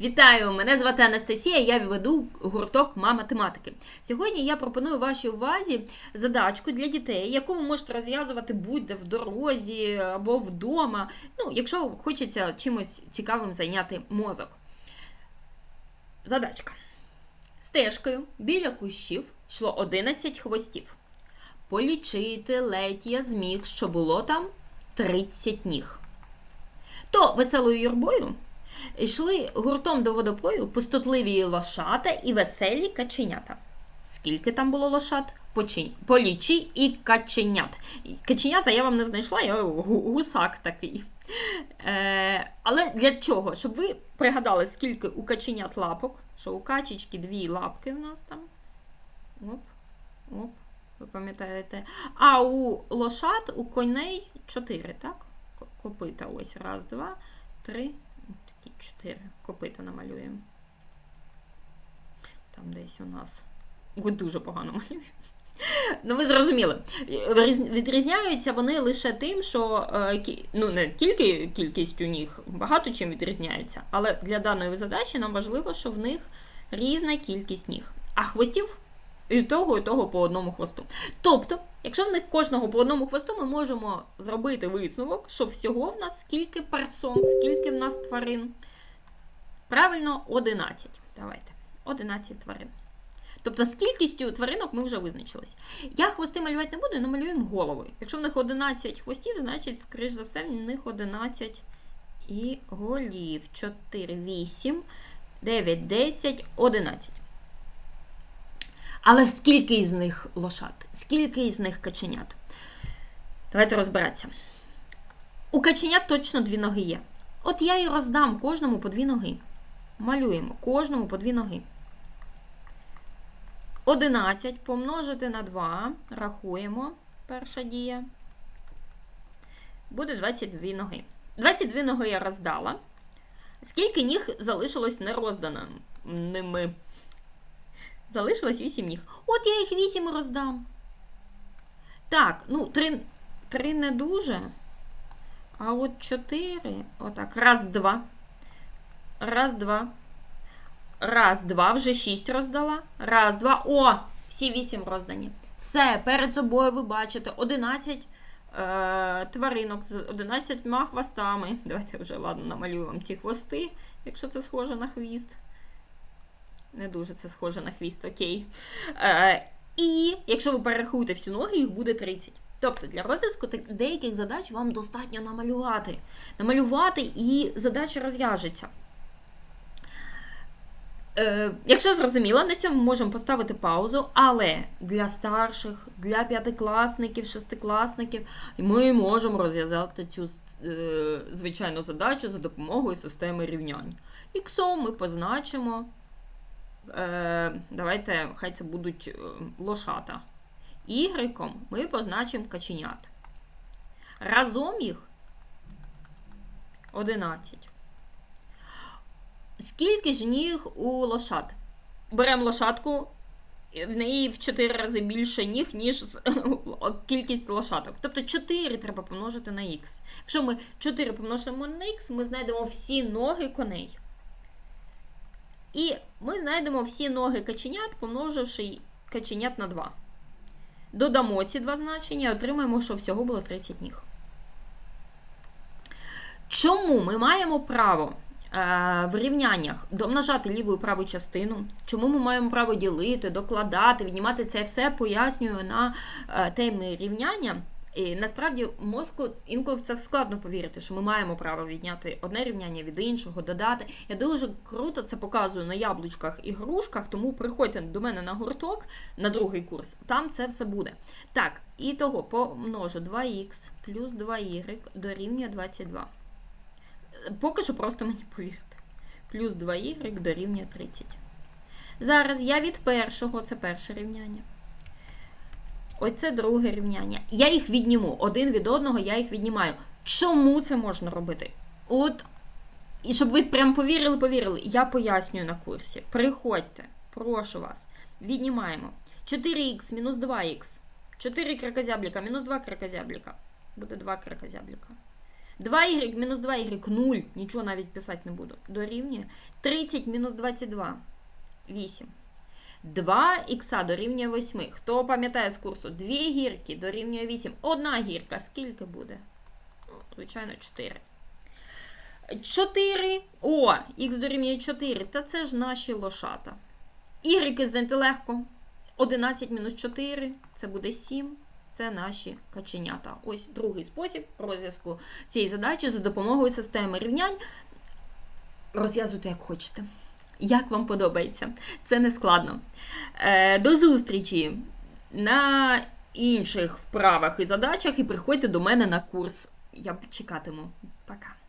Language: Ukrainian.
Вітаю! Мене звати Анастасія, я веду гурток «Ма математики. Сьогодні я пропоную вашій увазі задачку для дітей, яку ви можете розв'язувати будь-де в дорозі або вдома, ну, якщо хочеться чимось цікавим зайняти мозок. Задачка. Стежкою біля кущів йшло 11 хвостів. Полічити ледь я зміг, що було там 30 ніг. То веселою юрбою йшли гуртом до водопою пустотливі лошата і веселі каченята. Скільки там було лошат? Полічи і каченят. Каченята я вам не знайшла, я гусак такий. Е, але для чого? Щоб ви пригадали, скільки у каченят лапок, що у качечки дві лапки в нас там. Оп, оп, ви пам'ятаєте. А у лошад, у коней чотири, так? Копита ось. Раз, два, три. Чотири копита намалюємо. Там десь у нас. Ой, дуже погано малюю. Ну, ви зрозуміли. Відрізняються вони лише тим, що е, ну, не тільки кількістю ніг, багато чим відрізняються, але для даної задачі нам важливо, що в них різна кількість ніг. А хвостів і того, і того по одному хвосту. Тобто, якщо в них кожного по одному хвосту, ми можемо зробити висновок, що всього в нас скільки персон, скільки в нас тварин. Правильно, 11. Давайте. 11 тварин. Тобто з кількістю тваринок ми вже визначились. Я хвости малювати не буду, намалюємо голови. Якщо в них 11 хвостів, значить, скоріш за все, в них 11 і голів. 4, 8, 9, 10, 11. Але скільки із них лошад? Скільки із них каченят? Давайте розбиратися. У каченят точно дві ноги є. От я і роздам кожному по дві ноги. Малюємо кожному по дві ноги. 11 помножити на 2. Рахуємо. Перша дія. Буде 22 ноги. 22 ноги я роздала. Скільки ніг залишилось нерозданими? Залишилось 8 ніг. От я їх 8 роздам. Так, ну, 3, 3 не дуже. А от 4. Отак. Раз, два. Раз, два. Раз, два. Вже 6 роздала. Раз, два. О! Всі 8 роздані. Все, перед собою ви бачите 11 е, тваринок з 11 хвостами. Давайте вже, ладно, намалюю вам ці хвости, якщо це схоже на хвіст. Не дуже це схоже на хвіст, окей. Е, і якщо ви перерахуєте всі ноги, їх буде 30. Тобто для розв'язку деяких задач вам достатньо намалювати. Намалювати і задача розв'яжеться. Е, якщо зрозуміло, на цьому можемо поставити паузу, але для старших, для п'ятикласників, шестикласників ми можемо розв'язати цю е, звичайну задачу за допомогою системи рівнянь. Іксом ми позначимо. Е, давайте, хай це будуть е, лошата. Ігриком ми позначимо каченят. Разом їх 11. Скільки ж ніг у лошад? Беремо лошадку, в неї в 4 рази більше ніг, ніж кількість лошадок. Тобто 4 треба помножити на х. Якщо ми 4 помножимо на х, ми знайдемо всі ноги коней. І ми знайдемо всі ноги каченят, помноживши каченят на 2. Додамо ці два значення і отримаємо, що всього було 30 ніг. Чому ми маємо право в рівняннях домножати ліву і праву частину? Чому ми маємо право ділити, докладати, віднімати це все, пояснюю на е, темі рівняння. І насправді мозку інколи в це складно повірити, що ми маємо право відняти одне рівняння від іншого, додати. Я дуже круто це показую на яблучках і грушках, тому приходьте до мене на гурток на другий курс, там це все буде. Так, і того помножу 2х плюс 2y дорівнює 22. Поки що просто мені повірте. Плюс 2y дорівнює 30. Зараз я від першого, це перше рівняння. Оце друге рівняння. Я їх відніму. Один від одного я їх віднімаю. Чому це можна робити? От, і щоб ви прям повірили, повірили, я пояснюю на курсі. Приходьте, прошу вас. Віднімаємо. 4х мінус 2х. 4 кракозябліка мінус 2 кракозябліка. Буде 2 кракозябліка. 2y мінус 2y 0, нічого навіть писати не буду. Дорівнює 30 мінус 22. 8. 2х дорівнює 8. Хто пам'ятає з курсу? 2 гірки дорівнює 8. Одна гірка. Скільки буде? Звичайно, 4. 4. О, х дорівнює 4. Та це ж наші лошата. Y знайти легко. 11 мінус 4. Це буде 7. Це наші каченята. Ось другий спосіб розв'язку цієї задачі за допомогою системи рівнянь. Розв'язуйте, як хочете. Як вам подобається? Це не складно. Е, до зустрічі на інших вправах і задачах, і приходьте до мене на курс. Я чекатиму. Пока.